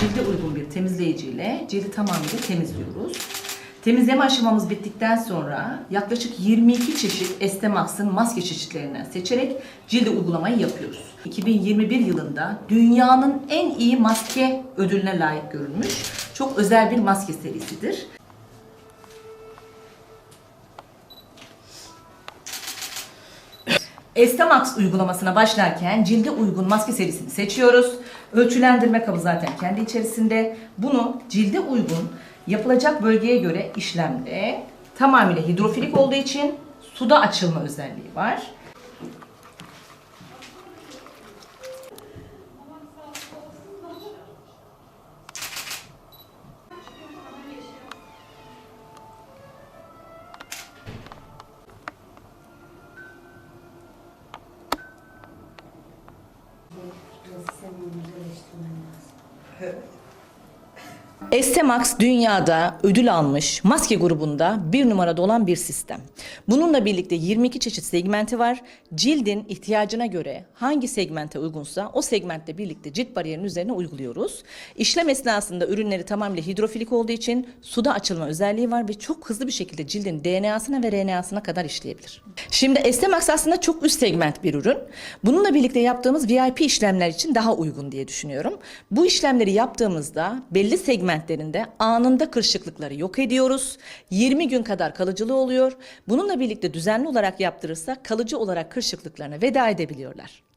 cilde uygun bir temizleyiciyle cildi tamamıyla temizliyoruz. Temizleme aşamamız bittikten sonra yaklaşık 22 çeşit Estemax'ın maske çeşitlerinden seçerek cilde uygulamayı yapıyoruz. 2021 yılında dünyanın en iyi maske ödülüne layık görülmüş çok özel bir maske serisidir. Estemax uygulamasına başlarken cilde uygun maske serisini seçiyoruz. Ölçülendirme kabı zaten kendi içerisinde. Bunu cilde uygun yapılacak bölgeye göre işlemde tamamıyla hidrofilik olduğu için suda açılma özelliği var. 質問をお受理しります。Estemax dünyada ödül almış maske grubunda bir numarada olan bir sistem. Bununla birlikte 22 çeşit segmenti var. Cildin ihtiyacına göre hangi segmente uygunsa o segmentle birlikte cilt bariyerinin üzerine uyguluyoruz. İşlem esnasında ürünleri tamamıyla hidrofilik olduğu için suda açılma özelliği var ve çok hızlı bir şekilde cildin DNA'sına ve RNA'sına kadar işleyebilir. Şimdi Estemax aslında çok üst segment bir ürün. Bununla birlikte yaptığımız VIP işlemler için daha uygun diye düşünüyorum. Bu işlemleri yaptığımızda belli segmentlerinde anında kırışıklıkları yok ediyoruz. 20 gün kadar kalıcılığı oluyor. Bununla birlikte düzenli olarak yaptırırsak kalıcı olarak kırışıklıklarına veda edebiliyorlar.